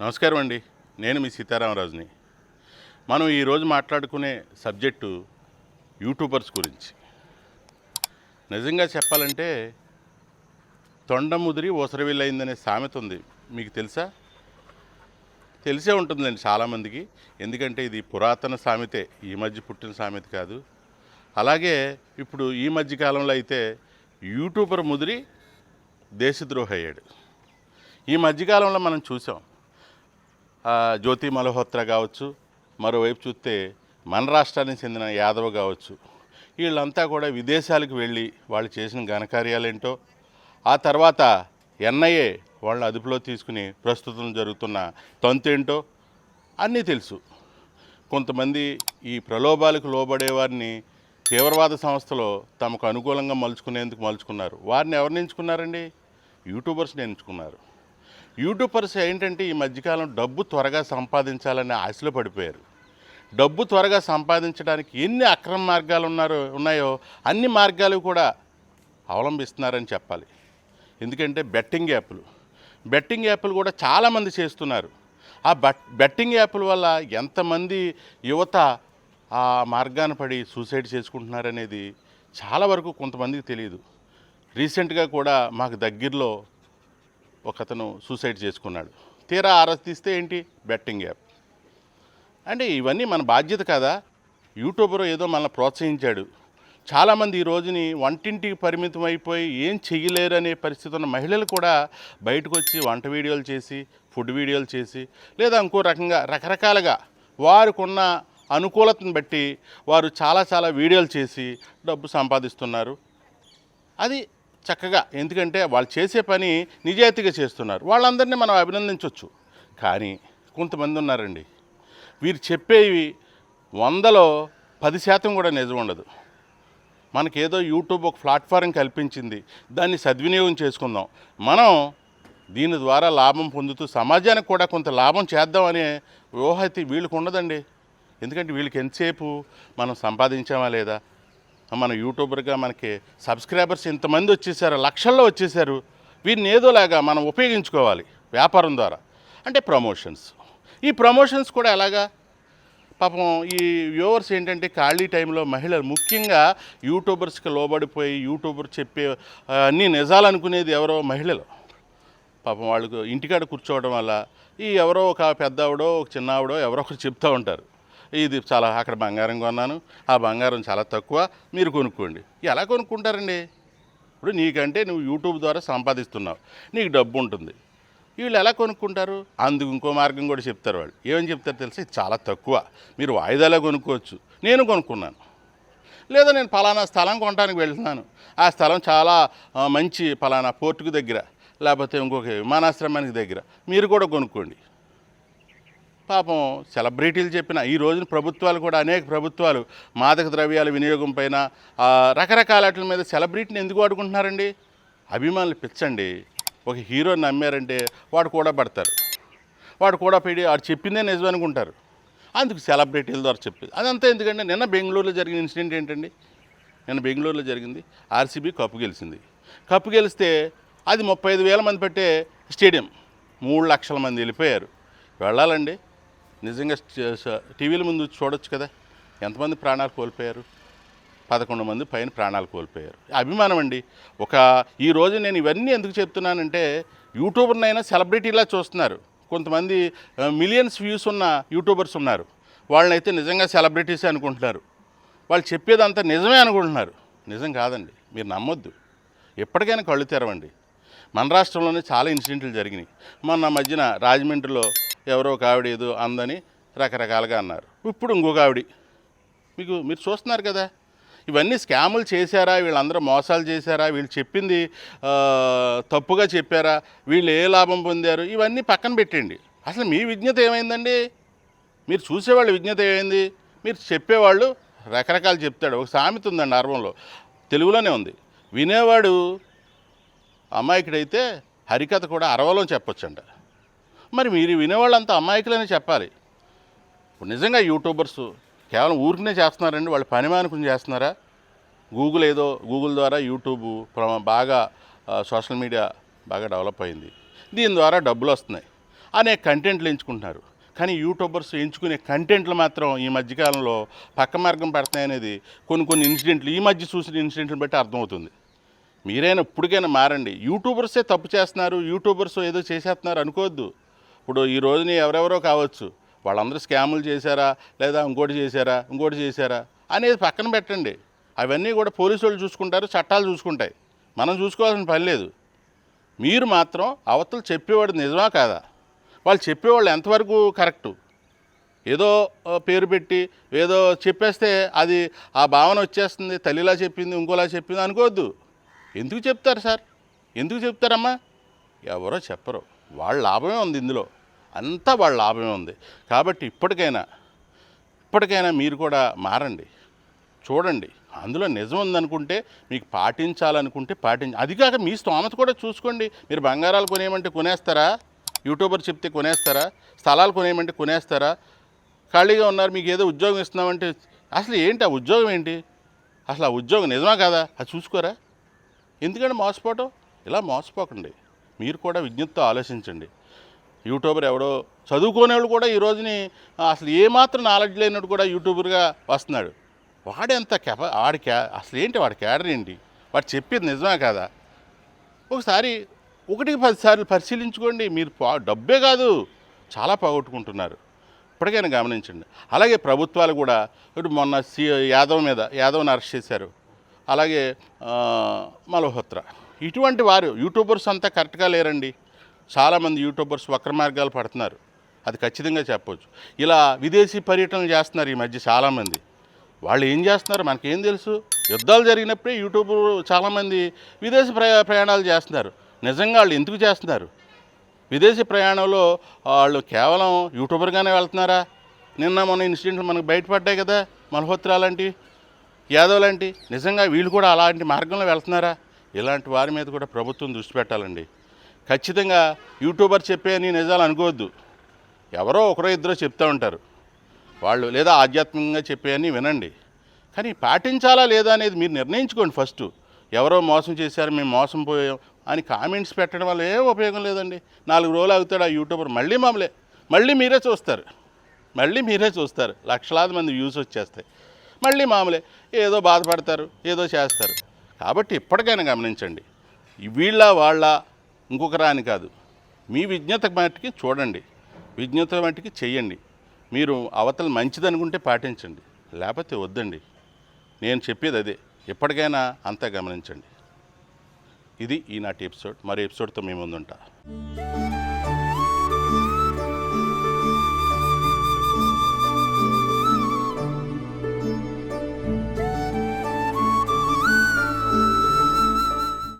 నమస్కారం అండి. నేను మీ సీతారామరాజుని. మనం ఈరోజు మాట్లాడుకునే సబ్జెక్టు యూట్యూబర్స్ గురించి. నిజంగా చెప్పాలంటే తొండ ముదిరి ఒసరవిల్లయిందనే సామెత ఉంది. మీకు తెలుసా? తెలిసే ఉంటుందండి చాలామందికి. ఎందుకంటే ఇది పురాతన సామెతే ఈ మధ్య పుట్టిన సామెత కాదు. అలాగే ఇప్పుడు ఈ మధ్య కాలంలో అయితే యూట్యూబర్ ముదిరి దేశద్రోహి అయ్యాడు ఈ మధ్యకాలంలో మనం చూసాం. జ్యోతి మల్హోత్రా కావచ్చు మరోవైపు చూస్తే మన రాష్ట్రానికి చెందిన యాదవ్ కావచ్చు. వీళ్ళంతా కూడా విదేశాలకు వెళ్ళి వాళ్ళు చేసిన ఘనకార్యాలేంటో ఆ తర్వాత ఎన్ఐఏ వాళ్ళ అదుపులో తీసుకుని ప్రస్తుతం జరుగుతున్న తంతేంటో అన్నీ తెలుసు. కొంతమంది ఈ ప్రలోభాలకు లోబడే వారిని తీవ్రవాద సంస్థలో తమకు అనుకూలంగా మలుచుకునేందుకు మలుచుకున్నారు. వారిని ఎవరిని ఎంచుకున్నారండి? యూట్యూబర్స్ని ఎంచుకున్నారు. యూట్యూబర్స్ ఏంటంటే ఈ మధ్యకాలం డబ్బు త్వరగా సంపాదించాలనే ఆశలో పడిపోయారు. డబ్బు త్వరగా సంపాదించడానికి ఎన్ని అక్రమ మార్గాలు ఉన్నారో ఉన్నాయో అన్ని మార్గాలు కూడా అవలంబిస్తున్నారని చెప్పాలి. ఎందుకంటే బెట్టింగ్ యాప్లు. బెట్టింగ్ యాప్లు కూడా చాలామంది చేస్తున్నారు. ఆ బట్ బెట్టింగ్ యాప్ల వల్ల ఎంతమంది యువత ఆ మార్గాన పడి సూసైడ్ చేసుకుంటున్నారనేది చాలా వరకు కొంతమందికి తెలియదు రీసెంట్గా కూడా మాకు దగ్గరలో ఒకతను సూసైడ్ చేసుకున్నాడు. తీరా ఆరా తీస్తే ఏంటి? Betting app. అంటే ఇవన్నీ మన బాధ్యత కదా? యూట్యూబర్ ఏదో మనల్ని ప్రోత్సహించాడు. చాలామంది ఈ రోజుని వంటింటికి పరిమితం అయిపోయి ఏం చెయ్యలేరు అనే పరిస్థితి ఉన్న మహిళలు కూడా బయటకు వచ్చి వంట వీడియోలు చేసి ఫుడ్ వీడియోలు చేసి లేదా ఇంకో రకంగా రకరకాలుగా వారికున్న అనుకూలతను బట్టి వారు చాలా చాలా వీడియోలు చేసి డబ్బు సంపాదిస్తున్నారు. అది చక్కగా. ఎందుకంటే వాళ్ళు చేసే పని నిజాయితీగా చేస్తున్నారు. వాళ్ళందరినీ మనం అభినందించవచ్చు కానీ కొంతమంది ఉన్నారండి. వీరు చెప్పేవి వందలో పది శాతం కూడా నిజం ఉండదు. మనకేదో యూట్యూబ్ ఒక ప్లాట్ఫారం కల్పించింది. దాన్ని సద్వినియోగం చేసుకుందాం. మనం దీని ద్వారా లాభం పొందుతూ సమాజానికి కూడా కొంత లాభం చేద్దామనే ఊహ వీళ్ళకు ఉండదండి. ఎందుకంటే వీళ్ళకి ఎంతసేపు మనం సంపాదించామా లేదా? మన యూట్యూబర్గా మనకి సబ్స్క్రైబర్స్ ఇంతమంది వచ్చేసారు లక్షల్లో వచ్చేసారు. వీరిని ఏదోలాగా మనం ఉపయోగించుకోవాలి వ్యాపారం ద్వారా. అంటే ప్రమోషన్స్. ఈ ప్రమోషన్స్ కూడా ఎలాగా? పాపం ఈ వ్యూవర్స్ ఏంటంటే ఖాళీ టైంలో మహిళలు ముఖ్యంగా యూట్యూబర్స్కి లోబడిపోయి యూట్యూబర్ చెప్పే అన్నీ నిజాలనుకునేది నిజాలు అనుకునేది ఎవరో మహిళలు. పాపం వాళ్ళకు ఇంటికాడ కూర్చోవడం వల్ల ఈ ఎవరో ఒక పెద్దవాడో ఒక చిన్నవాడో ఎవరో ఒకరు చెప్తూ ఉంటారు. ఇది చాలా అక్కడ బంగారం కొన్నాను. ఆ బంగారం చాలా తక్కువ. మీరు కొనుక్కోండి. ఎలా కొనుక్కుంటారండి? ఇప్పుడు నీకంటే నువ్వు యూట్యూబ్ ద్వారా సంపాదిస్తున్నావు. నీకు డబ్బు ఉంటుంది. వీళ్ళు ఎలా కొనుక్కుంటారు? అందుకు ఇంకో మార్గం కూడా చెప్తారు వాళ్ళు. ఏమని చెప్తారు తెలిసి? చాలా తక్కువ. మీరు వాయిదాలో కొనుక్కోవచ్చు. నేను కొనుక్కున్నాను. లేదా నేను ఫలానా స్థలం కొనడానికి వెళ్తున్నాను. ఆ స్థలం చాలా మంచి ఫలానా పోర్టుకు దగ్గర. లేకపోతే ఇంకొక విమానాశ్రమానికి దగ్గర. మీరు కూడా కొనుక్కోండి. పాపం సెలబ్రిటీలు చెప్పిన ఈ రోజున ప్రభుత్వాలు కూడా అనేక ప్రభుత్వాలు మాదక ద్రవ్యాల వినియోగం పైన రకరకాల వాటి మీద సెలబ్రిటీని ఎందుకు వాడుకుంటున్నారండి? అభిమానులు పిచ్చండి. ఒక హీరోని నమ్మారంటే వాడు కూడా పడతారు. వాడు కూడా పెడి వాడు చెప్పిందే నిజం అనుకుంటారు. అందుకు సెలబ్రిటీల ద్వారా చెప్పి అదంతా ఎందుకంటే నిన్న బెంగళూరులో జరిగిన ఇన్సిడెంట్ ఏంటండి? నిన్న బెంగళూరులో జరిగింది. ఆర్సీబీ కప్పు గెలిచింది. కప్పు గెలిస్తే అది ముప్పై ఐదు వేల మంది పెట్టే స్టేడియం. మూడు లక్షల మంది వెళ్ళిపోయారు. వెళ్ళాలండి. నిజంగా టీవీల ముందు చూడొచ్చు కదా. ఎంతమంది ప్రాణాలు కోల్పోయారు? పదకొండు మంది పైన ప్రాణాలు కోల్పోయారు. అభిమానం అండి. ఒక ఈ రోజు నేను ఇవన్నీ ఎందుకు చెప్తున్నానంటే యూట్యూబర్నైనా సెలబ్రిటీలా చూస్తున్నారు. కొంతమంది మిలియన్స్ వ్యూస్ ఉన్న యూట్యూబర్స్ ఉన్నారు. వాళ్ళనైతే నిజంగా సెలబ్రిటీసే అనుకుంటున్నారు. వాళ్ళు చెప్పేదంతా నిజమే అనుకుంటున్నారు. నిజం కాదండి. మీరు నమ్మొద్దు. ఎప్పటికైనా కళ్ళు తెరవండి. మన రాష్ట్రంలోనే చాలా ఇన్సిడెంట్లు జరిగినాయి. మొన్న మధ్యన రాజమండ్రిలో ఎవరో ఒక ఆవిడ ఏదో అందని రకరకాలుగా అన్నారు. ఇప్పుడు ఇంకొక ఆవిడ మీకు మీరు చూస్తున్నారు కదా ఇవన్నీ స్కాములు చేశారా వీళ్ళందరూ మోసాలు చేశారా వీళ్ళు చెప్పింది తప్పుగా చెప్పారా వీళ్ళు ఏ లాభం పొందారు ఇవన్నీ పక్కన పెట్టండి. అసలు మీ విజ్ఞత ఏమైందండి? మీరు చూసేవాళ్ళు విజ్ఞత ఏమైంది? మీరు చెప్పేవాళ్ళు రకరకాలు చెప్తాడు. ఒక సామెత ఉందండి అర్వంలో తెలుగులోనే ఉంది. వినేవాడు అమాయకుడైతే హరికథ కూడా అరవలో చెప్పొచ్చండి మరి మీరు వినేవాళ్ళంతా అమాయకులనే చెప్పాలి. ఇప్పుడు నిజంగా యూట్యూబర్స్ కేవలం ఊరికనే చేస్తున్నారండి వాళ్ళు పని మానుకుని చేస్తున్నారా? గూగుల్ ఏదో గూగుల్ ద్వారా యూట్యూబ్ బాగా సోషల్ మీడియా బాగా డెవలప్ అయింది. దీని ద్వారా డబ్బులు వస్తున్నాయి. అనే కంటెంట్లు ఎంచుకుంటున్నారు. కానీ యూట్యూబర్స్ ఎంచుకునే కంటెంట్లు మాత్రం ఈ మధ్యకాలంలో పక్క మార్గం పడుతున్నాయి అనేది కొన్ని కొన్ని ఇన్సిడెంట్లు ఈ మధ్య చూసిన ఇన్సిడెంట్లు బట్టి అర్థమవుతుంది. మీరైనా ఇప్పటికైనా మారండి. యూట్యూబర్సే తప్పు చేస్తున్నారు యూట్యూబర్స్ ఏదో చేసేస్తున్నారు అనుకోవద్దు. ఇప్పుడు ఈ రోజున ఎవరెవరో కావచ్చు. వాళ్ళందరూ స్కాములు చేశారా? లేదా ఇంకోటి చేశారా? ఇంకోటి చేశారా? అనేది పక్కన పెట్టండి. అవన్నీ కూడా పోలీసు వాళ్ళు చూసుకుంటారు చట్టాలు చూసుకుంటాయి. మనం చూసుకోవాల్సిన పని లేదు. మీరు మాత్రం అవతలు చెప్పేవాడు నిజమా కాదా? వాళ్ళు చెప్పేవాళ్ళు ఎంతవరకు కరెక్టు? ఏదో పేరు పెట్టి ఏదో చెప్పేస్తే అది ఆ భావన వచ్చేస్తుంది తల్లిలా చెప్పింది ఇంకోలా చెప్పింది అనుకోవద్దు. ఎందుకు చెప్తారు సార్? ఎందుకు చెప్తారమ్మా? ఎవరో చెప్పరు. వాళ్ళ లాభమే ఉంది ఇందులో. అంతా వాళ్ళ లాభమే ఉంది. కాబట్టి ఇప్పటికైనా ఇప్పటికైనా మీరు కూడా మారండి. చూడండి. అందులో నిజం ఉందనుకుంటే మీకు పాటించాలనుకుంటే పాటించ అది కాక మీ స్తోమత కూడా చూసుకోండి. మీరు బంగారాలు కొనేయమంటే కొనేస్తారా? యూట్యూబర్ చెప్తే కొనేస్తారా? స్థలాలు కొనేయమంటే కొనేస్తారా? ఖాళీగా ఉన్నారు మీకు ఏదో ఉద్యోగం ఇస్తున్నామంటే అసలు ఏంటి ఆ ఉద్యోగం ఏంటి? అసలు ఆ ఉద్యోగం నిజమా కదా? అది చూసుకోరా? ఎందుకంటే మోసపోవటం? ఇలా మోసపోకండి. మీరు కూడా విజ్ఞప్తితో ఆలోచించండి. యూట్యూబర్ ఎవడో చదువుకునేవాడు కూడా ఈ రోజుని అసలు ఏమాత్రం నాలెడ్జ్ లేనట్టు కూడా యూట్యూబర్గా వస్తున్నాడు. వాడెంత కెప వాడి క్యా అసలు ఏంటి వాడి క్యాడర్ ఏంటి? వాడు చెప్పేది నిజమే కదా? ఒకసారి ఒకటికి పదిసార్లు పరిశీలించుకోండి మీరు పా- డబ్బే కాదు చాలా పోగొట్టుకుంటున్నారు. ఇప్పటికైనా గమనించండి. అలాగే ప్రభుత్వాలు కూడా ఇప్పుడు మొన్న సి యాదవ్ మీద యాదవ్ని అరెస్ట్ చేశారు. అలాగే మల్హోత్రా. ఇటువంటి వారు యూట్యూబర్స్ అంతా కరెక్ట్గా లేరండి. చాలామంది యూట్యూబర్స్ వక్ర మార్గాలు పడుతున్నారు. అది ఖచ్చితంగా చెప్పవచ్చు ఇలా విదేశీ పర్యటనలు చేస్తున్నారు ఈ మధ్య చాలామంది. వాళ్ళు ఏం చేస్తున్నారు? మనకేం తెలుసు? యుద్ధాలు జరిగినప్పుడే యూట్యూబ్ చాలామంది విదేశీ ప్రయా ప్రయాణాలు చేస్తున్నారు. నిజంగా వాళ్ళు ఎందుకు చేస్తున్నారు? విదేశీ ప్రయాణంలో వాళ్ళు కేవలం యూట్యూబర్గానే వెళ్తున్నారా? నిన్న మొన్న ఇన్సిడెంట్లు మనకు బయటపడ్డాయి కదా మల్హోత్రా లాంటి యాదవ్ లాంటి. నిజంగా వీళ్ళు కూడా అలాంటి మార్గంలో వెళ్తున్నారా? ఇలాంటి వారి మీద కూడా ప్రభుత్వం దృష్టి పెట్టాలండి. ఖచ్చితంగా యూట్యూబర్ చెప్పే నీ నిజాలు అనుకోవద్దు. ఎవరో ఒకరో ఇద్దరో చెప్తూ ఉంటారు. వాళ్ళు లేదా ఆధ్యాత్మికంగా చెప్పేయని వినండి. కానీ పాటించాలా లేదా అనేది మీరు నిర్ణయించుకోండి ఫస్ట్. ఎవరో మోసం చేశారు మేము మోసం పోయాం అని కామెంట్స్ పెట్టడం వల్ల ఏ ఉపయోగం లేదండి. నాలుగు రోజులు అవుతాడు ఆ యూట్యూబర్. మళ్ళీ మామూలే మళ్ళీ మీరే చూస్తారు. మళ్ళీ మీరే చూస్తారు. లక్షలాది మంది వ్యూస్ వచ్చేస్తాయి. మళ్ళీ మామూలే ఏదో బాధపడతారు ఏదో చేస్తారు. కాబట్టి ఇప్పటికైనా గమనించండి. వీళ్ళ వాళ్ళ ఇంకొకరా అని కాదు. మీ విజ్ఞత మట్టికి చూడండి. విజ్ఞత మట్టికి చెయ్యండి. మీరు అవతల మంచిదనుకుంటే పాటించండి. లేకపోతే వద్దండి. నేను చెప్పేది అదే. ఎప్పటికైనా అంతా గమనించండి. ఇది ఈనాటి ఎపిసోడ్. మరి ఎపిసోడ్తో మేము ముందుంటా.